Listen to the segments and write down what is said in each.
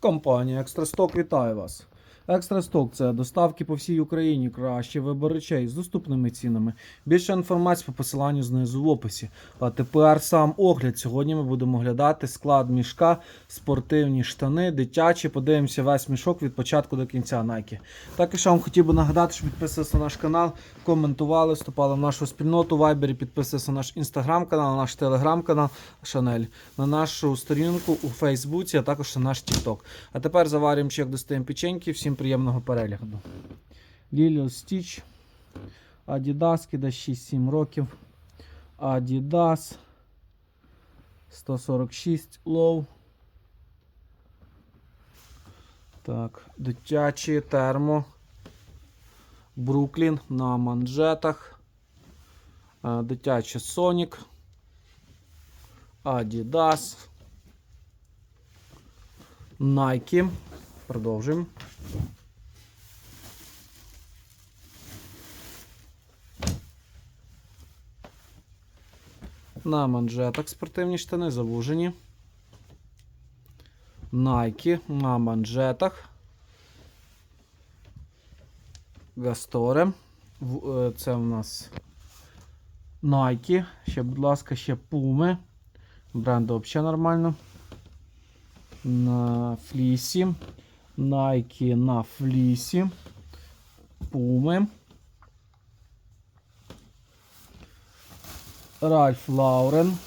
Компанія Екстрасток вітає вас. Екстрасток це доставки по всій Україні, кращий вибір речей з доступними цінами. Більше інформації по посиланню знизу в описі. А тепер сам огляд. Сьогодні ми будемо оглядати склад мішка, спортивні штани, дитячі. Подивимося весь мішок від початку до кінця Nike. Також я вам хотів би нагадати, що підписувалися на наш канал, коментували, вступали в нашу спільноту в Viber, підписувалися на наш інстаграм-канал, наш телеграм-канал Шанель, на нашу сторінку у Фейсбуці, а також на наш Тікток. А тепер заварюємо чек, достаємо печеньки. Всім приємного перегляду. Lilo Stitch. Adidas, десь 6-7 років. Adidas. 146 Low. Так, дитячі термо. Бруклін на манжетах. Е, Дитячий Sonic. Adidas. Nike. Продовжуємо. На манжетах спортивні штани завужені. Nike на манжетах. Гасторе. Е, Це у нас Nike. Ще, будь ласка, ще Puma. Бренду взагалі нормально. На флісі. Nike на флісі. Puma. Ральф Лаурен.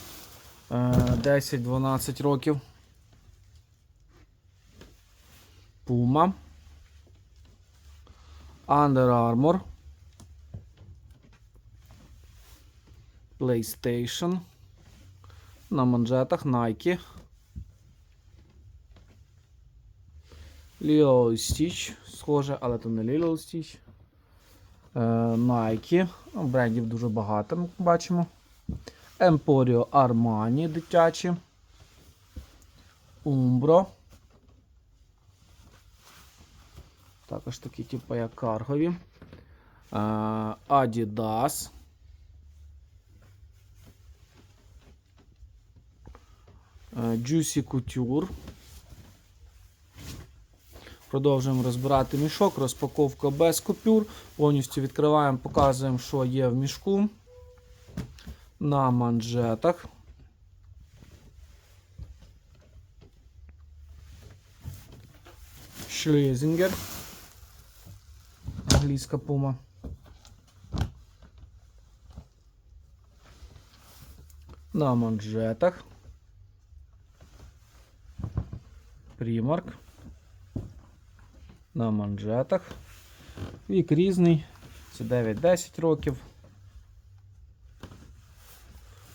е, 10-12 років. Puma. Under Armour. PlayStation. На манжетах Nike. Lilo Stitch. Схоже, але то не Lilo Stitch. Е, Nike. Брендів дуже багато, ми бачимо. Emporio Armani дитячі. Umbro. Також такі, типу, як каргові. Е. Е, Juicy Couture. Продовжуємо розбирати мішок, розпаковка без купюр. Повністю відкриваємо, показуємо, що є в мішку. На манжетах. Шлезінгер. Англійська пума. На манжетах. Примарк. На манжетах. Вік різний. Це 9-10 років.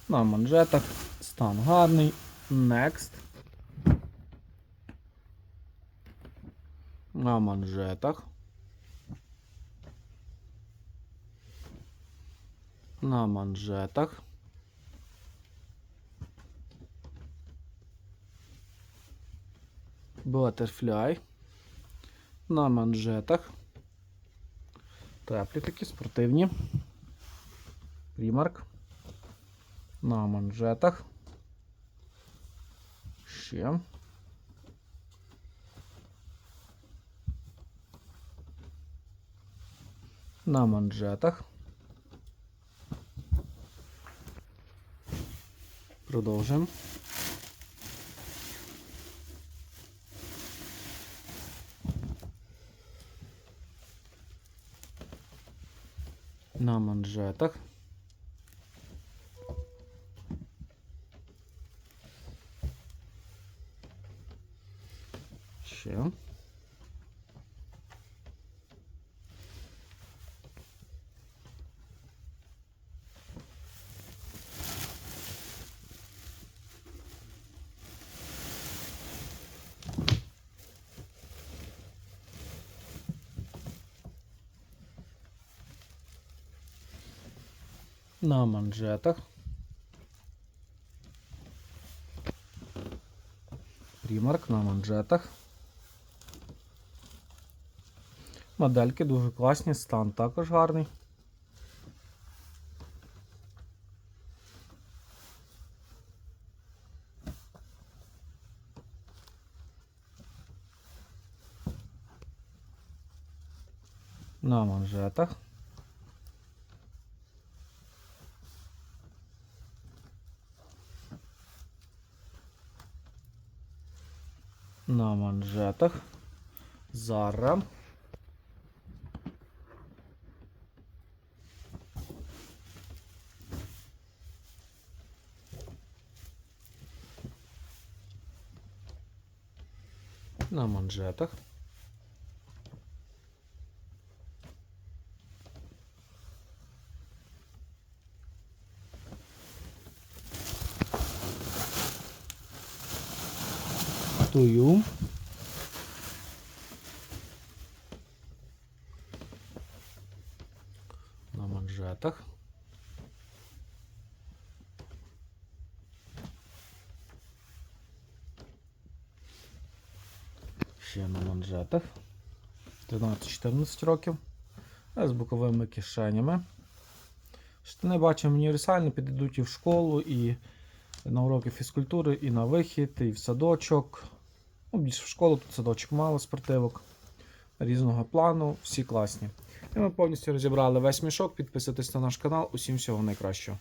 На манжетах. Стан гарний. Next. На манжетах. На манжетах. Butterfly. На манжетах. Теплі такі спортивні. Примарк. На манжетах. Ще. На манжетах. Продовжуємо. На манжетах. Ще. На манжетах. Примарк на манжетах. Модельки дуже класні, стан також гарний. На манжетах. На манжетах. Зара. На манжетах. Тую. На манжетах. Ще на манжетах. 13-14 років. З боковими кишенями. Штани бачимо універсально, підійдуть і в школу, і на уроки фізкультури, і на вихід, і в садочок. Ну, більше в школу, тут садочок мало спортивок різного плану, всі класні. І ми повністю розібрали весь мішок. Підписуйтесь на наш канал. Усім всього найкращого.